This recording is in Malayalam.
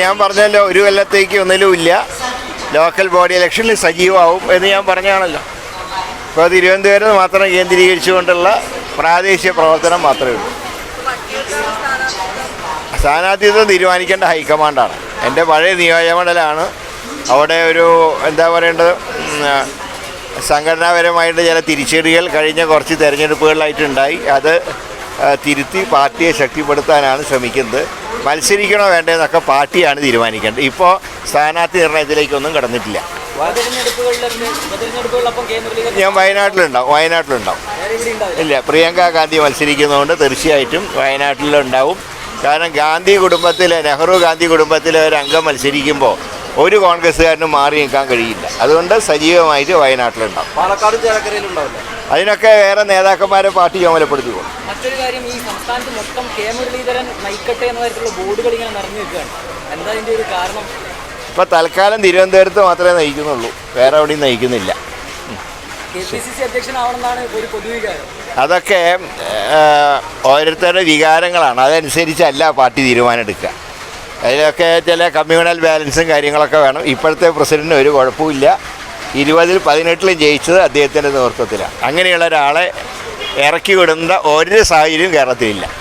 ഞാൻ പറഞ്ഞല്ലോ ഒരു കൊല്ലത്തേക്ക് ഒന്നിലും ഇല്ല. ലോക്കൽ ബോഡി ഇലക്ഷനിൽ സജീവമാവും എന്ന് ഞാൻ പറഞ്ഞാണല്ലോ. ഇപ്പോൾ തിരുവനന്തപുരം മാത്രം കേന്ദ്രീകരിച്ചുകൊണ്ടുള്ള പ്രാദേശിക പ്രവർത്തനം മാത്രമേ ഉള്ളൂ. സ്ഥാനാർത്ഥിത്വം തീരുമാനിക്കേണ്ട ഹൈക്കമാൻഡാണ്. എന്റെ പഴയ നിയോജകമണ്ഡലമാണ് അവിടെ ഒരു എന്താ പറയേണ്ടത്? സംഘടനാപരമായിട്ട് ചില തിരിച്ചടികൾ കഴിഞ്ഞ കുറച്ച് തിരഞ്ഞെടുപ്പുകളിലായിട്ടുണ്ടായി. അത് തിരുത്തി പാർട്ടിയെ ശക്തിപ്പെടുത്താനാണ് ശ്രമിക്കുന്നത്. മത്സരിക്കണോ വേണ്ടതെന്നൊക്കെ പാർട്ടിയാണ് തീരുമാനിക്കേണ്ടത്. ഇപ്പോൾ സ്ഥാനാർത്ഥി നിർണയത്തിലേക്കൊന്നും കടന്നിട്ടില്ല. ഞാൻ വയനാട്ടിലുണ്ടാവും വയനാട്ടിലുണ്ടാവും. ഇല്ല പ്രിയങ്ക ഗാന്ധി മത്സരിക്കുന്നതുകൊണ്ട് തീർച്ചയായിട്ടും വയനാട്ടിലുണ്ടാവും. കാരണം ഗാന്ധി കുടുംബത്തിലെ നെഹ്റു ഗാന്ധി കുടുംബത്തിലെ ഒരു അംഗം മത്സരിക്കുമ്പോൾ ഒരു കോൺഗ്രസ്സുകാരനും മാറി നിൽക്കാൻ കഴിയില്ല. അതുകൊണ്ട് സജീവമായിട്ട് വയനാട്ടിലുണ്ടാവും. പാലക്കാട് ചേലക്കരയിലും ഉണ്ടാവില്ല അതിനൊക്കെ വേറെ നേതാക്കന്മാരെ പാർട്ടി ചുമതലപ്പെടുത്തിക്കോളും മറ്റൊരു കാര്യം ഈ സംസ്ഥാനത്ത് മൊത്തം കെ മുരളീധരൻ നയിക്കട്ടെ എന്ന തരത്തിലുള്ള ബോർഡുകൾ ഇങ്ങനെ നിറഞ്ഞു നിൽക്കുകയാണ്. എന്താ അതിന്റെ ഒരു കാരണം? ഇപ്പൊ തൽക്കാലം തിരുവനന്തപുരത്ത് മാത്രമേ നയിക്കുന്നുള്ളൂ. വേറെ എവിടെയും നയിക്കുന്നില്ല. കെ പി സി സി അധ്യക്ഷനാവണമെന്നാണ് ഒരു പൊതുവികാരം. അതൊക്കെ ഓരോരുത്തരുടെ വികാരങ്ങളാണ്. അതനുസരിച്ചല്ല പാർട്ടി തീരുമാനം എടുക്കുക അതിലൊക്കെ ചില കമ്മ്യൂണൽ ബാലൻസും കാര്യങ്ങളൊക്കെ വേണം. ഇപ്പോഴത്തെ പ്രസിഡന്റിന് ഒരു കുഴപ്പമില്ല ഇരുപതിൽ പതിനെട്ടിലും ജയിച്ചത് അദ്ദേഹത്തിന്റെ നേതൃത്വത്തിലാണ്. അങ്ങനെയുള്ള ഒരാളെ ഇറക്കി വിടുന്ന ഒരു സാഹചര്യവും കേരളത്തിലില്ല.